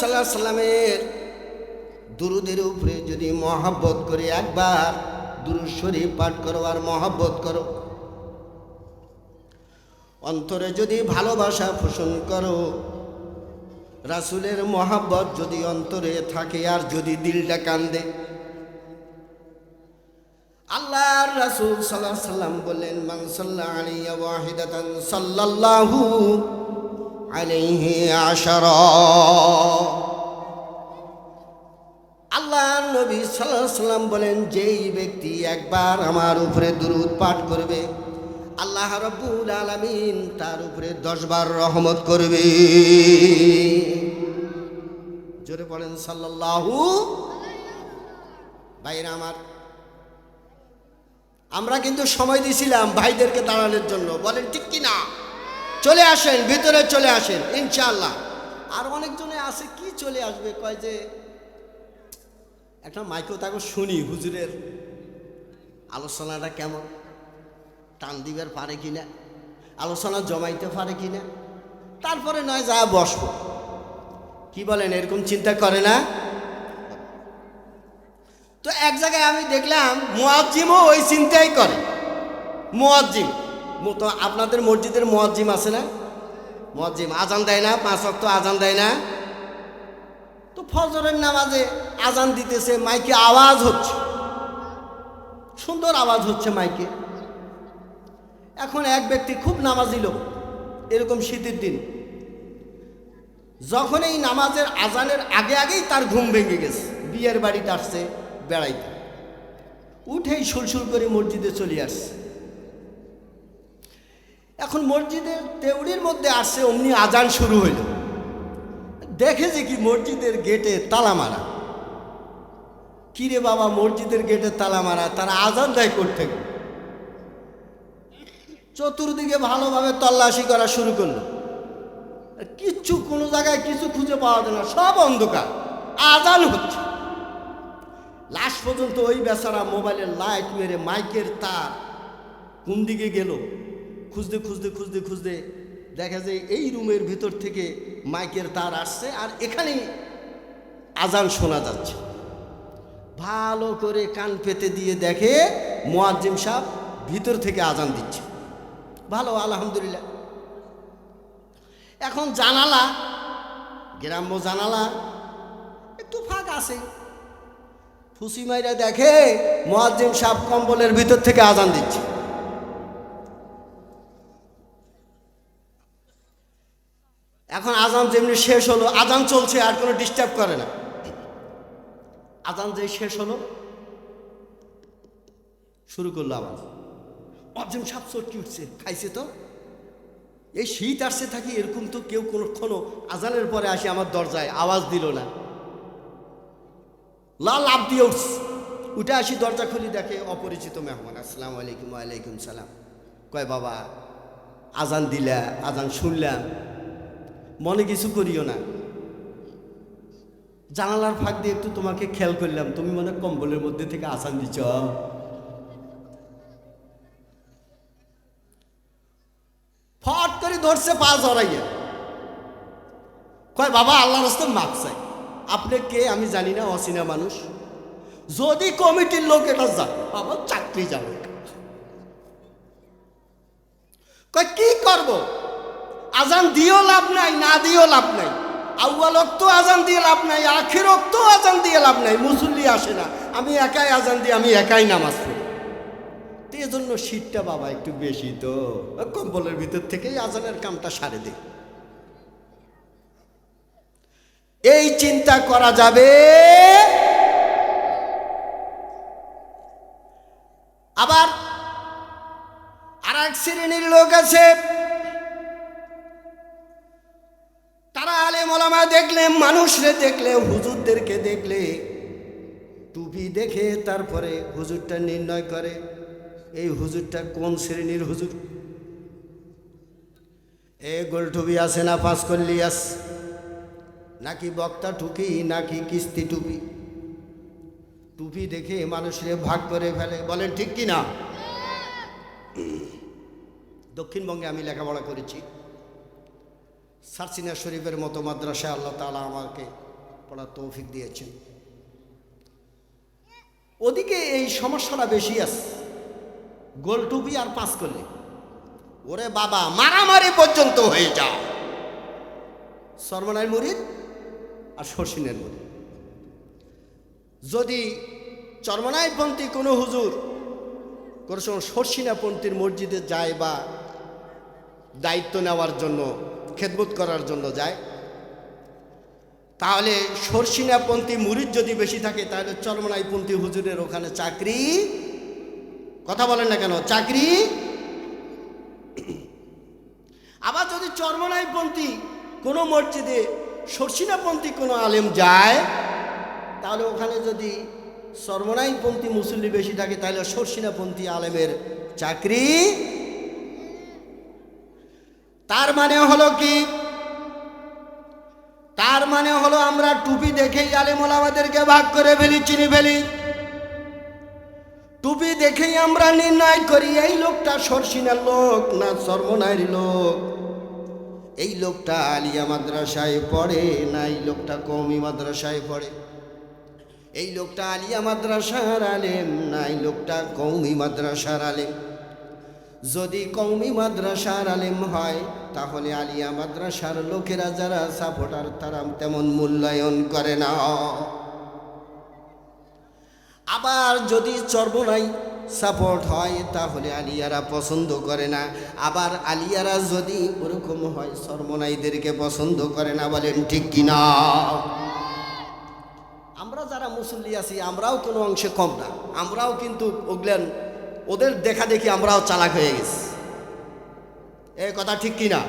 সাল্লাহ সাল্লামের দুরুদের উপরে যদি মহাব্বত করে একবার দুরুদ শরীফ পাঠ করো আর মহাব্বত করো। অন্তরে যদি ভালোবাসা পোষণ করো, রাসুলের মহাব্বত যদি অন্তরে থাকে আর যদি দিলটা কান্দে। আল্লাহর রাসূল আলাইহি সাল্লাম বললেন, মান সাল্লা আলাইয়া ওয়াহিদাতান সাল্লাল্লাহু আলাইহি আশারা। আল্লাহর নবী সাল্লাম বলেন, যেই ব্যক্তি একবার আমার উপরে দুরূদ পাঠ করবে, আল্লাহ রাব্বুল আলামিন তার উপরে দশবার রহমত করবে। জোরে পড়েন সাল্লাল্লাহু ভাইরা আমার, আমরা কিন্তু সময় দিছিলাম ভাইদেরকে দাঁড়ানোর জন্য। বলেন, ঠিক কি না চলে আসেন, ভিতরে চলে আসেন ইনশাল্লাহ আর অনেকজনে আছে, কি চলে আসবে? কয় যে, একটা মাইকেও তাকে শুনি, হুজুরের আলোচনাটা কেমন? টান দিবার পারে কিনা? আলোচনা জমাইতে পারে কিনা? তারপরে নয়, যা বসবো। কি বলেন, এরকম চিন্তা করে না? তো এক জায়গায় আমি দেখলাম, মোয়াজ্জিমও ওই চিন্তাই করে। মোয়াজ্জিম। তো আপনাদের মসজিদের মোয়াজ্জিম আছে না? মোয়াজ্জিম, আজান দেয় না, পাঁচ অক্ট আজান দেয় না। তো ফজরের নামাজে আজান দিতেছে, মাইকে আওয়াজ হচ্ছে। সুন্দর আওয়াজ হচ্ছে মাইকে। এখন এক ব্যক্তি খুব নামাজি লোক, এরকম শীতের দিন। যখন এই নামাজের আজানের আগে আগেই তার ঘুম ভেঙে গেছে, বিয়ের বাড়িতে আসছে, বেড়াইতে। উঠেই সুলসুল করে মসজিদে চলে আসছে। এখন মসজিদের তেউড়ির মধ্যে আসছে অমনি আজান শুরু হইল। দেখে যে কি মসজিদের গেটে তালা মারা। কিরে বাবা, মসজিদের গেটে তালা মারা, তারা আজান দেয় করতে চতুর্দিকে ভালোভাবে তল্লাশি করা শুরু করল। কিচ্ছু, কোনো জায়গায় কিছু খুঁজে পাওয়া যায় না, সব অন্ধকার, আজান হচ্ছে। লাস্ট পর্যন্ত ওই বেচারা মোবাইলের লাইট মেরে মাইকের তার কোন দিকে গেল? খুঁজতে খুঁজতে খুঁজতে খুঁজতে দেখা যায় এই রুমের ভিতর থেকে মাইকের তার আসছে আর এখানেই আজান শোনা যাচ্ছে। ভালো করে কান পেতে দিয়ে দেখে মোয়াজ্জিম সাহেব ভিতর থেকে আজান দিচ্ছে। ভালো, আলহামদুলিল্লাহ। এখন জানালা, গ্রাম্য জানালা, একটু ফাঁক আছে। ফুসি মাইরা দেখে মোয়াজ্জিম সাহেব কম্বলের ভিতর থেকে আজান দিচ্ছে। এখন আজান যেমনি শেষ হলো, আজান চলছে, আর কোনো ডিস্টার্ব করে না। আজান যে শেষ হলো, শুরু করল আওয়াজ। অর্জুন সাপ চটকি উঠছে? খাইছে তো? এই শীত আসছে থাকি এরকম তো কেউ কোনোক্ষণও আজানের পরে আসে আমার দরজায়, আওয়াজ দিল না। লাল লাভ দিয়ে উঠছে। উঠে আসি দরজা খুলি দেখে অপরিচিত মেহমান। আসসালামু আলাইকুম, ওয়ালাইকুম সালাম। কয় বাবা, আজান দিলা, আজান শুনলাম। মনে কিছু করিও না। জানালার ফাঁক দিয়ে একটু তোমাকে খেয়াল করলাম। তুমি মনে কম্বলের মধ্যে থেকে আসান দিচ্ছ ফট করে ধরছে পা জড়াইয়া। কয়, বাবা আল্লাহ রাস্তা মাপ চাই। আপনি কে? আমি জানি না, অচেনা মানুষ। যদি কমিটির লোক এটা যান বাবা, চাকরি যাবে। কয়, কি করব? আজান দিয়েও লাভ নাই, না দিয়েও লাভ নাই। আউ্বাল তো আজান দিয়ে লাভ নাই আখের তো আজান দিয়ে লাভ নাই, মুসল্লি আসে না। আমি একাই আজান দিই, আমি একাই নামাজ পড়ি। তো এজন্য শীতটা বাবা একটু বেশি তো। কম্বলের ভিতর থেকেই আজানের কামটা সারে দিই এই চিন্তা করা যাবে? আবার আর এক শ্রেণির লোক আছে। মলামা দেখলে, মানুষরে দেখলে, হুজুরদেরকে দেখলে, টুপি দেখে তারপরে হুজুরটা নির্ণয় করে, এই হুজুরটা কোন শ্রেণির হুজুর? এ গোল টুপি আছে না পাঁচ করলি আস নাকি বক্তা টুকি নাকি কিস্তি টুপি? টুপি দেখে মানুষরে ভাগ করে ফেলে, বলেন ঠিক কি না দক্ষিণবঙ্গে আমি লেখাপড়া করেছি। সারসিনা শরীফের মতো মাদ্রাসা আল্লাহ তালা আমাকে পড়ার তৌফিক দিয়েছেন। ওদিকে এই সমস্যাটা বেশি আছে। গোল টুপি আর পাস করলে। ওরে বাবা, মারামারি পর্যন্ত হয়ে যাও। সর্বনায় মুরিদ আর শর্ষিনের মুরিদ। যদি চর্মনায়পন্থী কোনো হুজুর কোনো সময় শর্ষিনাপন্থীর মসজিদে যায় বা দায়িত্ব নেওয়ার জন্য খেদমত করার জন্য যায়। তাহলে সরসিনাপন্থী মুরিদ যদি বেশি থাকে, তাহলে চরমনাইপন্থী হুজুরের ওখানে চাকরি কথা বলেন না কেন? চাকরি আবার যদি চরমনাইপন্থী কোনো মসজিদে সরসিনাপন্থী কোনো আলেম যায়, তাহলে ওখানে যদি সর্বনাইপন্থী মুসল্লি বেশি থাকে, তাহলে সরসিনাপন্থী আলেমের চাকরি তার মানে হলো কি? তার মানে হলো আমরা টুপি দেখেই আলেমুল আমাদেরকে ভাগ করে ফেলি, চিনি ফেলি। টুপি দেখেই আমরা নির্ণয় করি, এই লোকটা সরসিনার লোক না সর্বনায়ের লোক। এই লোকটা আলিয়া মাদ্রাসায় পড়ে না এই লোকটা কৌমি মাদ্রাসায় পড়ে। এই লোকটা আলিয়া মাদ্রাসার আলেম না এই লোকটা কৌমি মাদ্রাসার আলেম। যদি কৌমি মাদ্রাসার আলেম হয়, তাহলে আলিয়া মাদ্রাসার লোকেরা যারা সাপোর্টার, তারা তেমন মূল্যায়ন করে না। আবার যদি চর্বনাই সাপোর্ট হয়, তাহলে আলিয়ারা পছন্দ করে না। আবার আলিয়ারা যদি ওরকম হয় সর্বনাইদেরকে পছন্দ করে না, বলেন ঠিক কিনা আমরা যারা মুসল্লি আছি, আমরাও কোনো অংশে কম না। আমরাও কিন্তু ওগলেন ওদের দেখা দেখি আমরাও চালাক হয়ে গেছি। এ কথা ঠিক কি না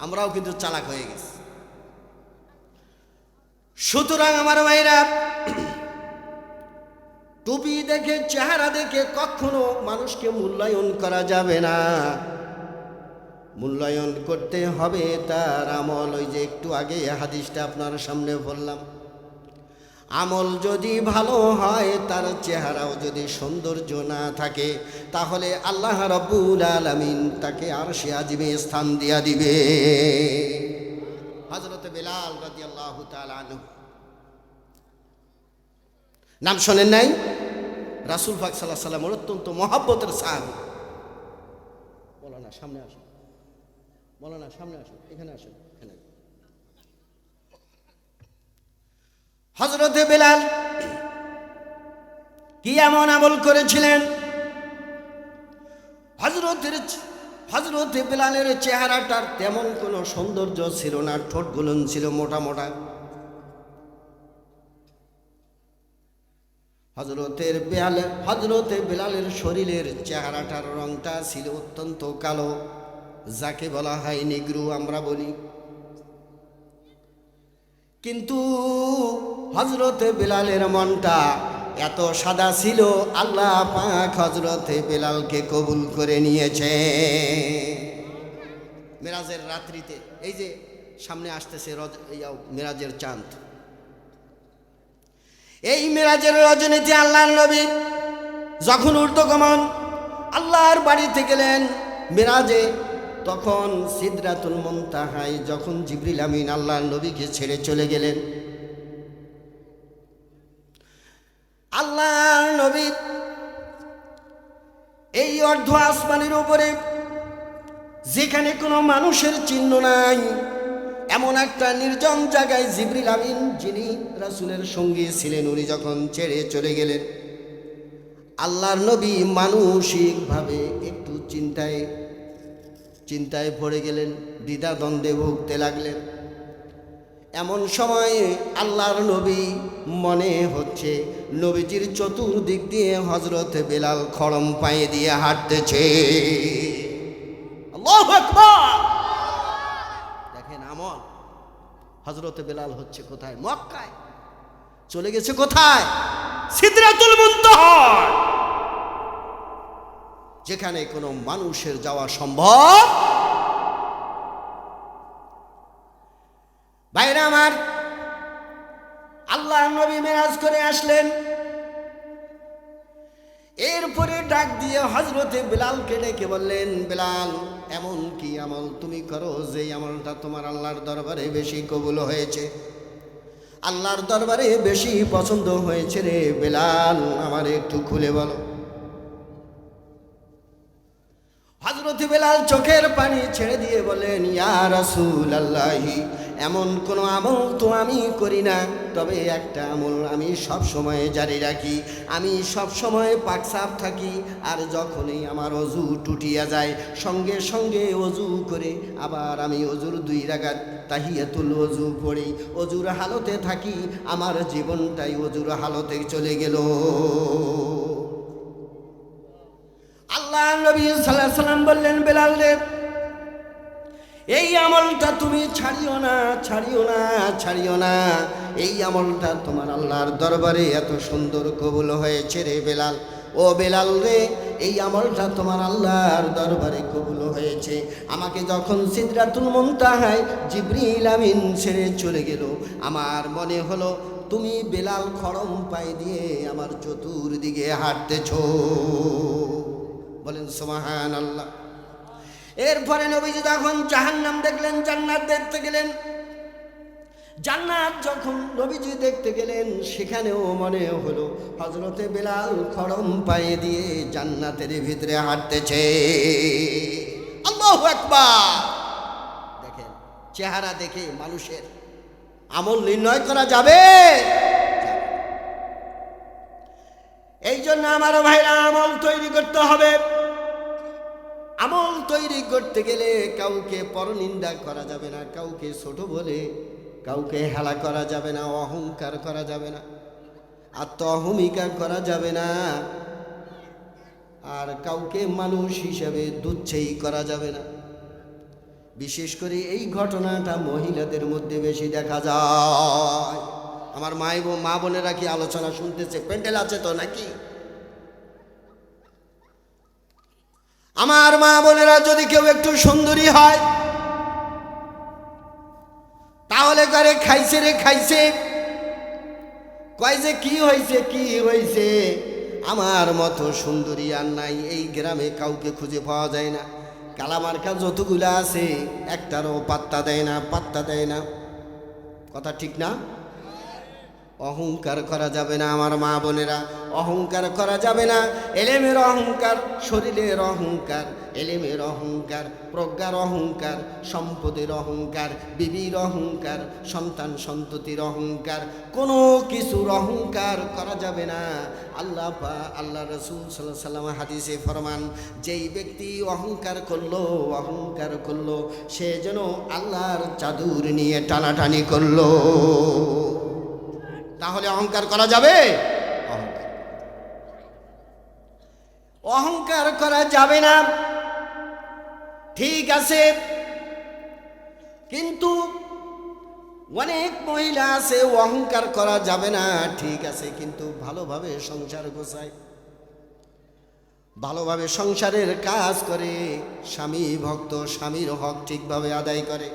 আমরাও কিন্তু চালাক হয়ে গেছি। সুতরাং আমার ভাইরা, টুপি দেখে, চেহারা দেখে কখনো মানুষকে মূল্যায়ন করা যাবে না। মূল্যায়ন করতে হবে তার আমল। ওই যে একটু আগে হাদিসটা আপনার সামনে বললাম। আমল যদি ভালো হয়, তার চেহারাও যদি সৌন্দর্য না থাকে, তাহলে আল্লাহ রব্বুল আলমিন তাকে আর সে আজমে স্থান দিয়া দিবে। হজরত বেলাল রাজি আল্লাহ নাম শোনেন নাই? রাসুল ফাক সাল্লাহ সাল্লামের অত্যন্ত মহাব্বতের সাহাবি। বলো না, সামনে আসো বলো না, সামনে আসো এখানে আসো এখানে হজরতে বেলাল কি এমন আমল করেছিলেন? হজরতের হজরতে বেলালের চেহারাটার তেমন কোনো সৌন্দর্য ছিল না ঠোঁটগুলো ছিল মোটা মোটা। হজরতের বেলালের হজরতে বেলালের শরীরের চেহারাটার রংটা ছিল অত্যন্ত কালো, যাকে বলা হয় নিগ্রু আমরা বলি। কিন্তু হজরতে বেলালের মনটা এত সাদা ছিল, আল্লাহ পাক হজরতে বেলালকে কবুল করে নিয়েছে। মেরাজের রাত্রিতে, এই যে সামনে আসতেছে রজ মেরাজের চাঁদ। এই মেরাজের রজনীতে আল্লাহর নবী যখন ঊর্ধ্বগমন, আল্লাহর বাড়িতে গেলেন, মেরাজে তখন সিদরাতুল মুনতাহায় যখন জিবরিল আমিন আল্লাহর নবীকে ছেড়ে চলে গেলেন, আল্লাহর নবী এই অর্ধ আসমানের উপরে, যেখানে কোনো মানুষের চিহ্ন নাই, এমন একটা নির্জন জায়গায় জিবরিল আমিন যিনি রাসুলের সঙ্গে ছিলেন, উনি যখন ছেড়ে চলে গেলেন, আল্লাহর নবী মানসিকভাবে একটু চিন্তায় চিন্তায় পড়ে গেলেন দ্বিধা দ্বন্দ্বে ভুগতে লাগলেন। এমন সময় আল্লাহর নবী মনে হচ্ছে, নবীজির চতুর্দিক দিয়ে হজরত বেলাল খড়ম পায়ে দিয়ে হাঁটতেছে! দেখেন আমল। হজরত বেলাল হচ্ছে কোথায়? মক্কায়। চলে গেছে কোথায়? সিদরাতুল মুনতাহা যেখানে কোনো মানুষের যাওয়া সম্ভব বাইরে আমার আল্লাহ নবী মেরাজ করে আসলেন। এরপরে ডাক দিয়ে হজরতে বেলালকে ডেকে বললেন, বেলাল, এমন কি আমল তুমি করো যে আমলটা তোমার আল্লাহর দরবারে বেশি কবুল হয়েছে? আল্লাহর দরবারে বেশি পছন্দ হয়েছে রে বেলাল, আমার একটু খুলে বলো। হজরত বেলাল চোখের পানি ছেড়ে দিয়ে বলেন ইয়া রাসূল আল্লাহি এমন কোনো আমল তো আমি করি না। তবে একটা আমল আমি সব সময় জারি রাখি। আমি সব সময় পাকসাপ থাকি আর যখনই আমার অজু টুটিয়া যায়, সঙ্গে সঙ্গে অজু করে আবার আমি অজুর দুই রাগাত তাহিয়া তাহিয়াতুল অজু পড়ি। অজুর হালতে থাকি, আমার জীবনটাই অজুর হালতে চলে গেল। নবী সাল্লাম বললেন, বেলাল এই আমলটা তুমি ছাড়িও না ছাড়িও না ছাড়িও না। এই আমলটা তোমার আল্লাহর দরবারে এত সুন্দর কবুল হয়েছে রে বেলাল। ও বেলাল রে, এই আমলটা তোমার আল্লাহর দরবারে কবুল হয়েছে। আমাকে যখন সিদ্রাতুল মুনতাহায় জিবরিল আমিন ছেড়ে চলে গেল, আমার মনে হলো, তুমি বেলাল খড়ম পাই দিয়ে আমার চতুর্দিকে হাঁটতেছো। বলেন সোমাহান আল্লাহ এরপরে নবীজি যখন জাহান্নাম দেখলেন, জান্নাত দেখতে গেলেন, জান্নাত যখন নবীজি দেখতে গেলেন, সেখানেও মনে হলো হজরতে বেলাল খড়ম পায়ে দিয়ে জান্নাতের ভিতরে হাঁটতেছে। দেখেন, চেহারা দেখে মানুষের আমল নির্ণয় করা যাবে। এই জন্য আমার ভাইরা আমল তৈরি করতে হবে। আমল তৈরি করতে গেলে কাউকে পরনিন্দা করা যাবে না, কাউকে ছোট বলে, কাউকে হেলা করা যাবে না, অহংকার করা যাবে না, আত্মহমিকা করা যাবে না। আর কাউকে মানুষ হিসেবে দুচ্ছেই করা যাবে না। বিশেষ করে এই ঘটনাটা মহিলাদের মধ্যে বেশি দেখা যায়। আমার মাই মা বোনেরা কি আলোচনা শুনতেছে? প্যান্ডেল আছে তো নাকি? আমার মা বোনেরা যদি কেউ একটু সুন্দরী হয়, তাহলে করে খাইছে রে খাইছে। কয় যে কি হয়েছে কি হয়েছে আমার মতো সুন্দরী আর নাই, এই গ্রামে কাউকে খুঁজে পাওয়া যায় না। কালামার্কা যতগুলো আছে, একটারও পাত্তা দেয় না, পাত্তা দেয় না। কথা ঠিক না? অহংকার করা যাবে না আমার মা বোনেরা। অহংকার করা যাবে না। এলেমের অহংকার, শরীরের অহংকার, এলেমের অহংকার, প্রজ্ঞার অহংকার, সম্পদের অহংকার, বিবির অহংকার, সন্তান সন্ততির অহংকার, কোনো কিছুর অহংকার করা যাবে না। আল্লাহ পা, আল্লাহ রসুল সাল্লাহ সাল্লাম হাদিসে ফরমান, যেই ব্যক্তি অহংকার করল অহংকার করল, সে যেন আল্লাহর চাদুর নিয়ে টানাটানি করল। তাহলে অহংকার করা যাবে অহংকার অহংকার করা যাবে না। ঠিক আছে। কিন্তু অনেক মহিলা আছে, অহংকার করা যাবে না। ঠিক আছে, কিন্তু ভালোভাবে সংসার গোছায়। ভালোভাবে সংসারের কাজ করে, স্বামী ভক্ত, স্বামীর হক ঠিকভাবে আদায় করে।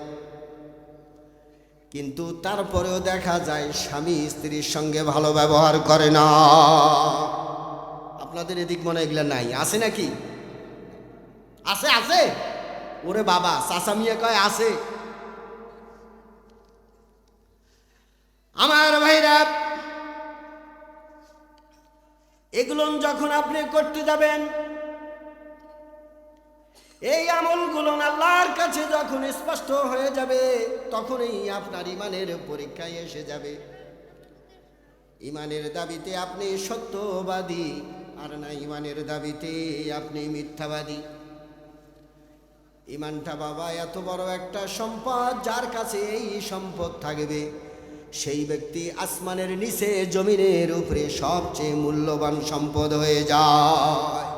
কিন্তু তারপরেও দেখা যায়, স্বামী স্ত্রীর সঙ্গে ভালো ব্যবহার করে না। আপনাদের এদিক মনে এগুলো নাই। আছে নাকি? আছে আছে? ওরে বাবা চাচামিয়া কয় আছে। আমার ভাইরা, এগুলো যখন আপনি করতে যাবেন, এই আমলগুলো আল্লাহর কাছে যখন স্পষ্ট হয়ে যাবে, তখনই আপনার ইমানের পরীক্ষায় এসে যাবে। ইমানের দাবিতে আপনি সত্যবাদী। আর না ইমানের দাবিতে আপনি মিথ্যাবাদী। ইমানটা বাবা, এত বড় একটা সম্পদ যার কাছে এই সম্পদ থাকবে, সেই ব্যক্তি আসমানের নিচে, জমিনের উপরে সবচেয়ে মূল্যবান সম্পদ হয়ে যায়।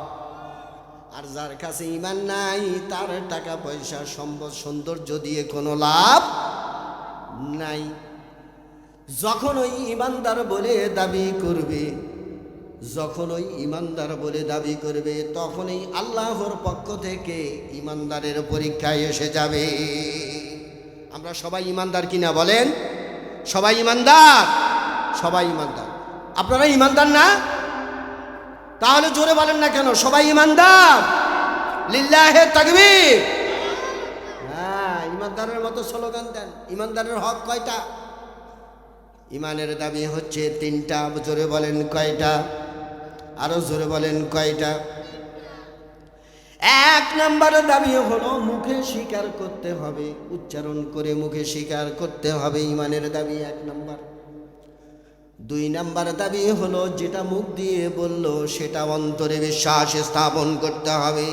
আর যার কাছে ইমান নাই, তার টাকা, পয়সা, সম্পদ, সৌন্দর্য দিয়ে কোনো লাভ নাই। যখন ওই ইমানদার বলে দাবি করবে যখন ওই ইমানদার বলে দাবি করবে, তখনই আল্লাহর পক্ষ থেকে ইমানদারের পরীক্ষায় এসে যাবে। আমরা সবাই ইমানদার কিনা বলেন? সবাই ইমানদার? সবাই ইমানদার। আপনারা ইমানদার না? তাহলে জোরে বলেন না কেন? সবাই ইমানদার? লিল্লাহে তাকবীর। হ্যাঁ ইমানদারের মতো স্লোগান দেন। ইমানদারের হক কয়টা? ইমানের দাবি হচ্ছে তিনটা। জোরে বলেন কয়টা? আরও জোরে বলেন কয়টা? এক নাম্বার দাবি হলো, মুখে স্বীকার করতে হবে, উচ্চারণ করে মুখে স্বীকার করতে হবে, ইমানের দাবি এক নাম্বার। দুই নাম্বার দাবি হলো, যেটা মুখ দিয়ে বলল, সেটা অন্তরে বিশ্বাস স্থাপন করতে হবে।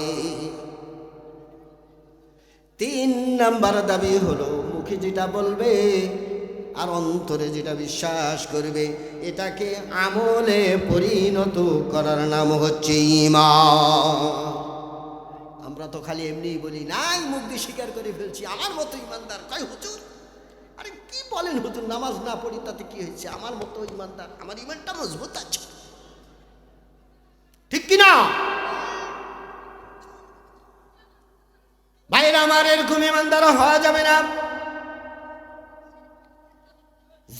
তিন নাম্বার দাবি হলো, মুখে যেটা বলবে আর অন্তরে যেটা বিশ্বাস করবে, এটাকে আমলে পরিণত করার নাম হচ্ছে ইমান আমরা তো খালি এমনিই বলি, নাই দিয়ে স্বীকার করে ফেলছি, আমার মতো ইমানদার কয়, হুজুর, আরে কি বলেন হুজুর, নামাজ না পড়ি, তাতে কি হয়েছে? আমার মতো ইমানদার আমার ইমানটা মজবুত আছে। ঠিক কি না? ভাইরা আমার এরকম ইমানদার হওয়া যাবে না।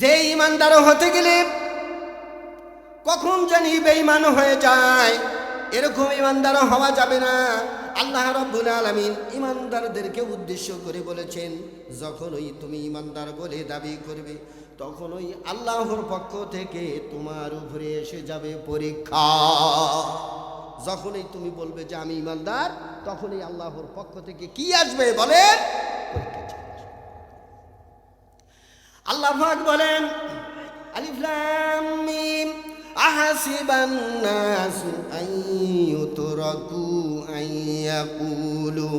যে ইমানদার হতে গেলে কখন জানি বেঈমান হয়ে যায়। এরকম ইমানদার হওয়া যাবে না। আল্লাহ রব্বুল আলামিন ইমানদারদেরকে উদ্দেশ্য করে বলেছেন, যখনই তুমি ইমানদার বলে দাবি করবে, তখনই আল্লাহর পক্ষ থেকে তোমার উপরে এসে যাবে পরীক্ষা। যখনই তুমি বলবে যে আমি ইমানদার, তখনই আল্লাহর পক্ষ থেকে কি আসবে বলে পরীক্ষা। আল্লাহ পাক বলেন আলিফ লাম মিম নাসু আন ইউতরাকু আন ইয়াকুলু,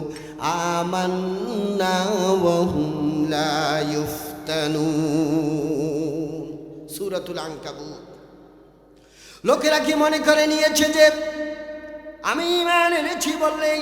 আমান্না ওয়া হুম লা ইফতানুন। সূরাতুল আনকাবুত। লোকেরা কি মনে করে নিয়েছে যে, আমি ইমান এনেছি বললেই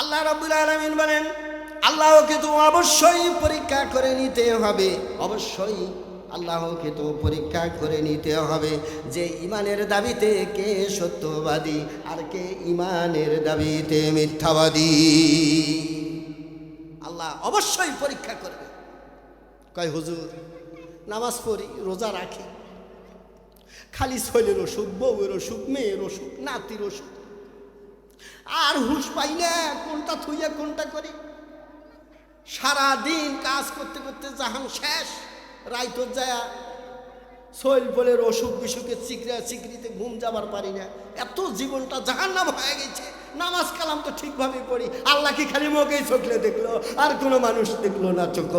আল্লাহ রাব্বুল আলামিন বলেন, আল্লাহকে তো অবশ্যই পরীক্ষা করে নিতে হবে। অবশ্যই আল্লাহকে তো পরীক্ষা করে নিতে হবে যে ইমানের দাবিতে কে সত্যবাদী আর কে ইমানের দাবিতে মিথ্যাবাদী। আল্লাহ অবশ্যই পরীক্ষা করবে। কয়, হুজুর, নামাজ পড়ি, রোজা রাখি। খালি শৈলের অসুখ, বউয়ের অসুখ, মেয়ের অসুখ, নাতির অসুখ আর হুঁশ পাই না কোনটা থুইয়া, কোনটা করি? সারা দিন কাজ করতে করতে জাহান শেষ, রাইত যায়। শৈল বলের অসুখ বিসুখের চিকরা চিকরিতে ঘুম যাবার পারি না। এত জীবনটা জাহান নাম হয়ে গেছে। নামাজ কালাম তো ঠিকভাবে পড়ি। আল্লাহ কি খালি মুখেই চোখলে দেখল? আর কোনো মানুষ দেখল না চোখ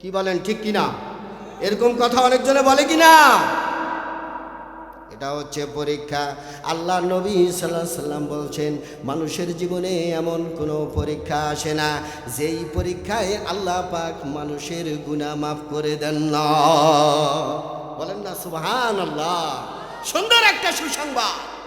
কি বলেন, ঠিক কিনা? এরকম কথা অনেকজনে বলে কিনা? এটা হচ্ছে পরীক্ষা। আল্লাহ নবী সাল্লাহ সাল্লাম বলছেন, মানুষের জীবনে এমন কোনো পরীক্ষা আসে না, যেই পরীক্ষায় আল্লাহ পাক মানুষের গুণা মাফ করে দেন না। বলেন না সুবহান আল্লাহ সুন্দর একটা সুসংবাদ।